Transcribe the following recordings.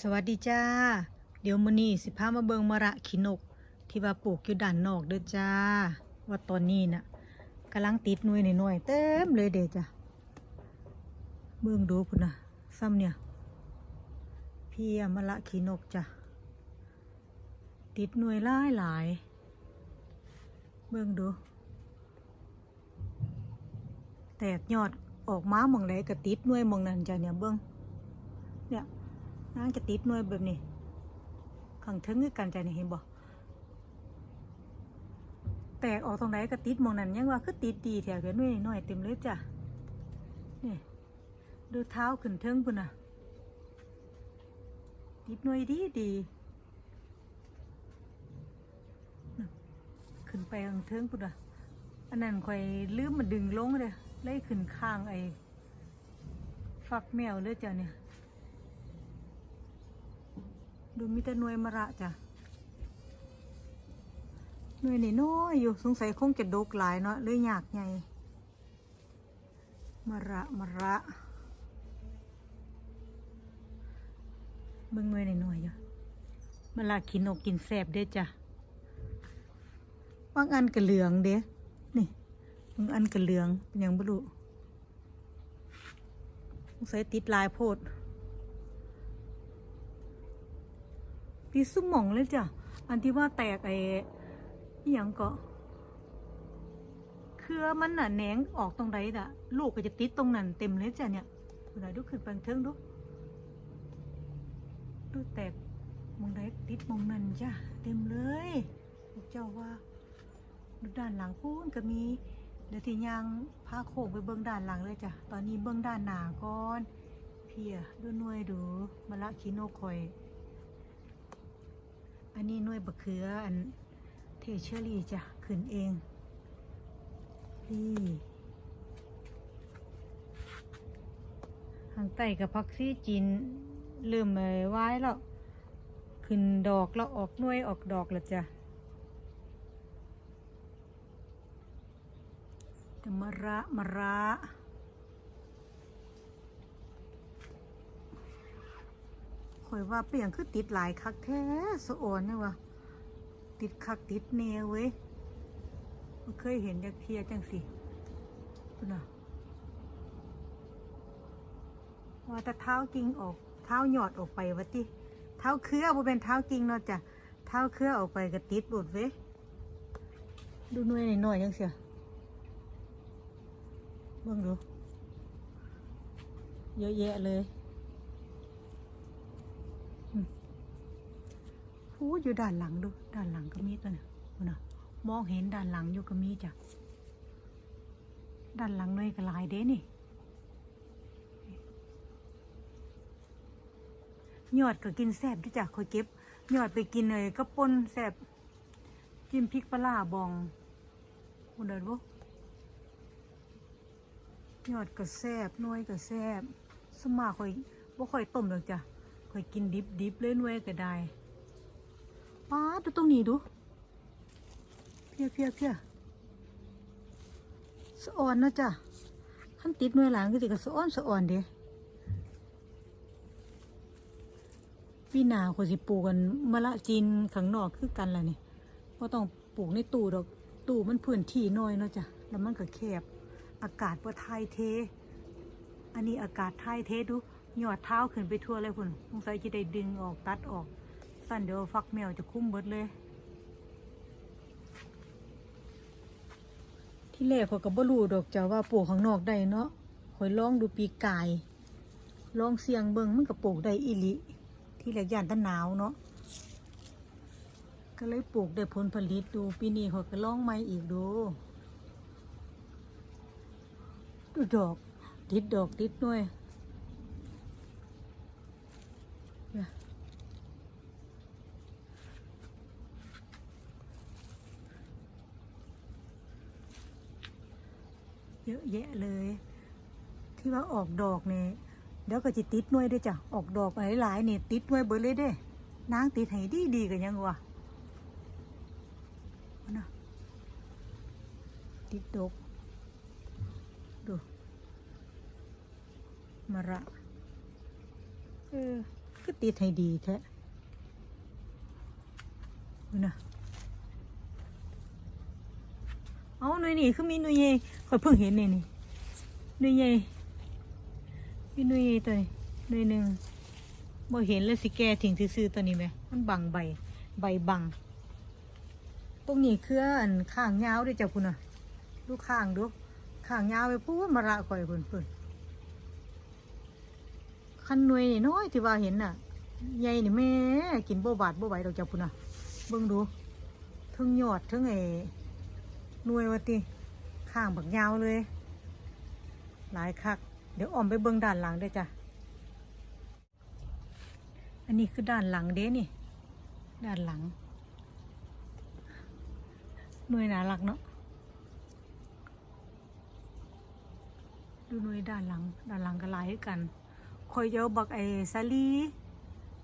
สวัสดีจ้า เดี๋ยวมื้อนี้สิพามาเบิงมะระขีนก ที่ว่าปลูกอยู่ด้านนอกเด้อจ้า ว่าตอนนี้น่ะกำลังติดหน่วยหน่อยเต็มเลยเด้จ้ะเบิ่งดูพุ่นน่ะซ้ำเนี่ยเพียมะระขีนกจ้ะติดหน่วยหลายหลาย เบิ่งดู แตกยอดออกมาหมองไหนก็ติดหน่วยหมองนั้นจ้ะเนี่ยเบิ่งเนี่ย นางจะติดหน่วยแบบนี้ขังถึงกันจ้ะนี่เห็นบ่แตกออกตรงไหนก็ติดมองนั้นยังว่าคือติดดีแถวเกินหน่วยหน่อยเต็มเลยจ้ะนี่ดูเท้าขึ้นเทิงพุ่นน่ะติดหน่วยดีดีขึ้นไปทางเทิงพุ่นน่ะอันนั้นข่อยลืมมันดึงลงเลยเลยขึ้นข้างไอ้ฟักแมวเลยจ้ะเนี่ย ดูมีแต่หน่วยมะระจ้ะหน่วยนี่น้อยอยู่สงสัยคงจะดกหลายเนาะเลยอยากไงมะระมะระเบิ่งหน่วยนี่น้อยอยู่มะระกินนกกินแสบเด้จ้ะบางอันก็เหลืองเด้นี่บางอันก็เหลืองเป็นหยังบ่รู้สงสัยติดลายโพด ติสุ่มหม่องเลยจ้ะ อันที่ว่าแตกไอ้อยังก็เครือมันน่ะแหนงออกตรงใดน่ะ ลูกก็จะติดตรงนั้นเต็มเลยจ้ะเนี่ยดูหน่อยดูขึ้นไปเทิงดู ดูแตกมองใดติดมองนั้นจ้ะเต็มเลยเจ้าว่าดูด้านหลังพูนก็มีเดี๋ยวที่ยังพาโค้งไปเบื้องด้านหลังเลยจ้ะ ตอนนี้เบื้องด้านหนาก่อน เพียดูน่วยดูมะละคิโนคอย อันนี้น่วยบะเขืออันเทเชอรี่จ้ะขึ้นเองนี่ทางใต้กับพักซี่จีนเริ่มเอ่ยไว้แล้ว ขึ้นดอกแล้วออกน่วยออกดอกแล้วจ้ะแต่มะระมะระ คอยว่าเปลี่ยนคือติดหลายคักแท้สะอ่อนเนี่ยวะติดคักติดแนวเว้ยบ่เคยเห็นจักเทียจังสิน่ะว่าแต่เท้ากิ่งออกเท้าหยอดออกไปวะติเท้าเครือบ่เป็นเท้ากิ่งเนาะจ้ะเท้าเครือออกไปก็ติดบดเว้ยดูหน่วยหน่อยจังเสียเบิ่งดูเยอะแยะเลยอืม พูดอยู่ด้านหลังดู ด้านหลังก็มีตัวเนี่ยพุ่นนะมองเห็นด้านหลังอยู่ก็มีจ้ะ ด้านหลังเลยก็หลายเด้นี่ ยอดก็กินแซ่บด้วยจ้ะคอยเก็บ ยอดไปกินเลยก็ปนแซ่บจิ้มพริกปลาบองคุณเดินบ่ยอดก็แซบน่วยก็แซบสมาค่อยบ่ค่อยต้มหรอกจ้ะค่อยกินดิบดิบๆเลยน่วยก็ได้ ป้าดูตรงนี้ดูเพียเพียเพียสะอ่อนนะจ้ะขั้นติดหน่วยหลังก็สิก็สะอ่อนสะอ่อนเด้ปีหนาก็สิปลูกกันมะละจีนข้างนอกคือกันล่ะนี่บ่ต้องปลูกในตู้ดอกตู้มันพื้นที่น้อยเนาะจ้ะแล้วมันก็แคบ อากาศบ่ทายเท อันนี้อากาศทายเทดูหยอดเท้าขึ้นไปทั่วเลยพุ่นสงสัยจะได้ดึงออกตัดออก สั้นเดี๋ยวฟักแมวจะคุ้มเบิดเลย ที่แรกข้อยก็บ่รู้ดอกจ้ะว่าปลูกข้างนอกได้เนาะข่อยลองดูปีกายลองเสียงเบิ่งมันก็ปลูกได้อีหลิที่แรกย่านตะหนาวเนาะก็เลยปลูกได้ผลผลิตดูปีนี้ข่อยก็ลองใหม่อีกดูดูดอกติดดอกติดหน่วยเย อะแยะเลย ที่ว่าออกดอกเนี่ยเดี๋ยวก็จะติดหน่วยด้วยจ้ะออกดอกหลายๆเนี่ยติดหน่วยเบิดเลยเด้นางติดให้ดีดีกันยังวะนะติดดอกดูมะระเออก็ติดให้ดีแท้นะ เอาหน่วยนี่คือมีหน่วยใหญ่คอยเพิ่งเห็นนี่นี่หน่วยใหญ่มีหน่วยใหญ่ตัวนี้หน่วยหนึ่งบ่เห็นเลยสิแกทิ้งซื่อตัวนี้ไหมมันบังใบ ใบบัง ตรงนี้คืออันข้างยาวด้วยจ้ะคุณน่ะดูข้างดูข้างยาวไปพูดมาระคอยเพิ่นเพิ่นคันหน่วยนี่น้อยที่ว่าเห็นน่ะใหญ่นี่แม่กินบ่บาดบ่ไหวดอกจ้ะพุ่นน่ะเบิ่งดูทั้งยอดทั้งไอ หน่วยว่าติข้างบักยาวเลย หลายคัก เดี๋ยวอ้อมไปเบิ่งด้านหลังด้วยจ้ะ อันนี้คือด้านหลังเด้นี่ ด้านหลัง หน่วยน่ารักเนาะ ดูหน่วยด้านหลัง ด้านหลังก็หลายกันคอยเอาบักไอ้สาลี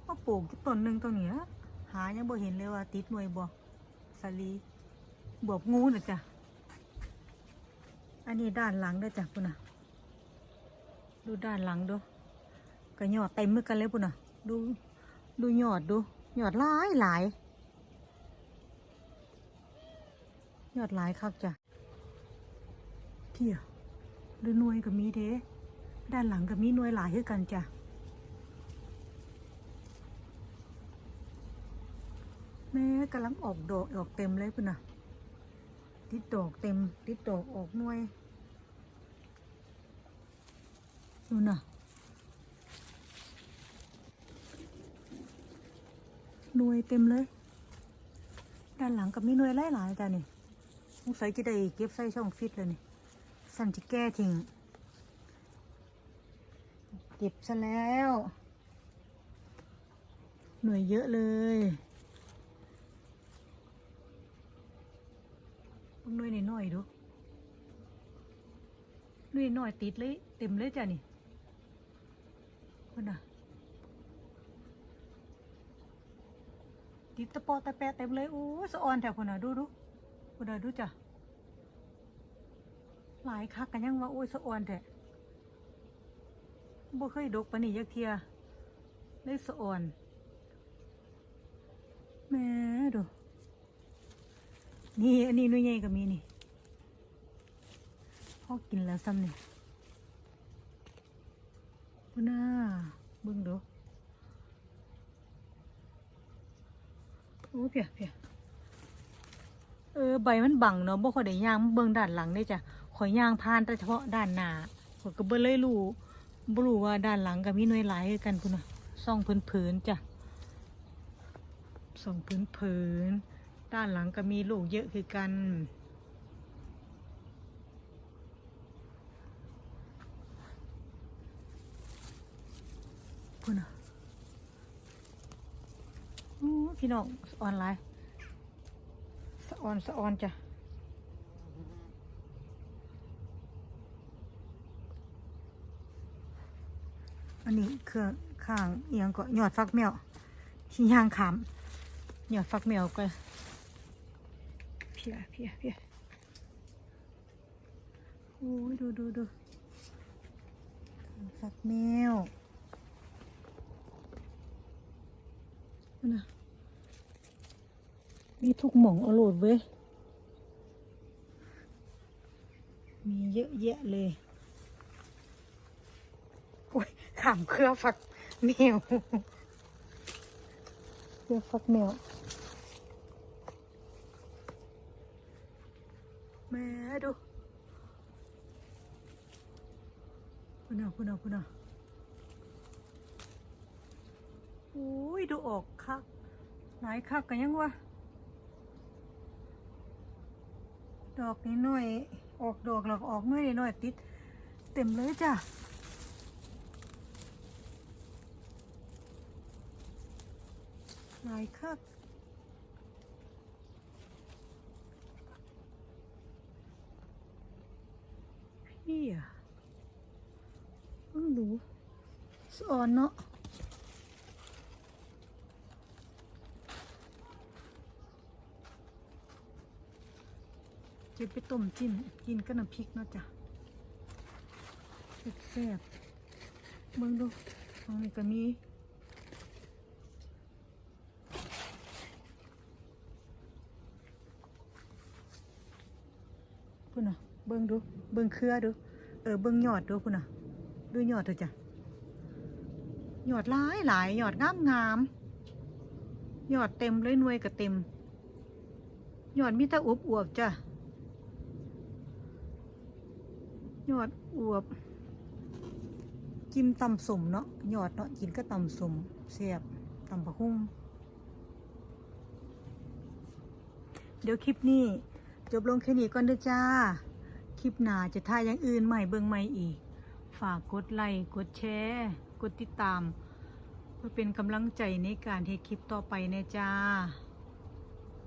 มาปลูกที่ต้นหนึ่งตรงนี้นะหายังบ่เห็นเลยว่าติดหน่วยบ่สาลีบวบงูนะจ้ะ อันนี้ด้านหลังด้วยจ้ะพุ่นนะดูด้านหลังดูก็ยอดเต็มมือกันเลยพุ่นนะดูดูยอดดูยอดหลายหลายยอดหลายครับจ้ะเที่ยดูนวยก็มีเด้ด้านหลังก็มีนวยหลายคือกันจ้ะแม่กำลังออกดอกออกเต็มเลยพุ่นนะติดดอกเต็มติดดอกออกนวย ดูนะหน่วยเต็มเลย ด้านหลังกับมีหน่วยหลายๆจ้ะนี่สงสัยจะได้เก็บใส่ช่องฟิตเลยนี่ สั่นจะแก้ทิ้ง เก็บซะแล้ว หน่วยเยอะเลยหน่วยน้อยๆดูหน่วยน้อยติดเลย เต็มเลยจ้ะนี่ คนน่ะติดตะปอตะแปะเต็มเลยโอ้ยสะออนแถวคนน่ะดูดูคนน่ะดูจ้ะหลายคักกันยังว่าโอ้ยสะออนแท้บ่เคยดกปานนี้ยักเทียเลยสะออนแม่ดูนี่อันนี้นุ่ยใหญ่ก็มีนี่พ่อกินแล้วซ้ำนี่ พุ่น่าเบิ่งดูโอ้เพียเพียเออใบมันบังเนาะบ่ค่อยได้ย่างเบิ่งด้านหลังได้จ้ะข่อยย่างผ่านแต่เฉพาะด้านหน้าข่อยก็บ่เลยรู้บ่รู้ว่าด้านหลังก็มีหน่วยหลายคือกันพุ่นน่ะส่องพื้นๆจ้ะส่องพื้นๆด้านหลังก็มีลูกเยอะคือกัน พุ่นอะพี่น้องสออนไลน์สะออนสะออนจ้ะอันนี้คือข้างเอียงก็หยอดฟักแมวชิ้นยางขามหยอดฟักแมวก็เพียเพียเพียโอ้ยดูดูดูฟักแมว นั่นนะมีทุกหม่องเอาโหลดเว้ย มีเยอะแยะเลยโอ้ยขามเครือฝักแมวเครือฝักแมวแม่ดูพุ่นเอาพุ่นเอาพุ่นเอา โอ้ยดูออกคักหลายคักกันยังวะดอกนี้หน่อยออกดอกหลักออกหน่อยหน่อยติด เต็มเลยจ้ะหลายคักพี่อะเพิ่งรู้สอนเนาะ ก็บไปต้มจิ้มกินกับน้ำพริกเนาะจ้ะแซ่บเบิ่งดูตรงนี้ก็มีพุ่นน่ะเบิ่งดู เบิ่งเครือดู เออ เบิ่งยอดดูพุ่นน่ะ ดูยอดเถอะจ้ะยอดหลายหลายยอดงามงามยอดเต็มเลยนวยกับเต็มยอดมีตะอวบอวบจ้ะ ยอดอวบจิ้มตำสมเนาะยอดเนาะกินก็ตำสมเสียบตำผักหุ้งเดี๋ยวคลิปนี้ จบลงแค่นี้ก่อนเด้อจ้า คลิปหน้าจะถ่ายอย่างอื่นใหม่เบิ่งใหม่อีก ฝากกดไลค์กดแชร์กดติดตาม เพื่อเป็นกำลังใจในการเทคลิปต่อไปนะจ้า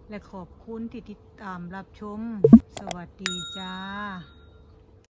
และขอบคุณที่ติดตามรับชม สวัสดีจ้า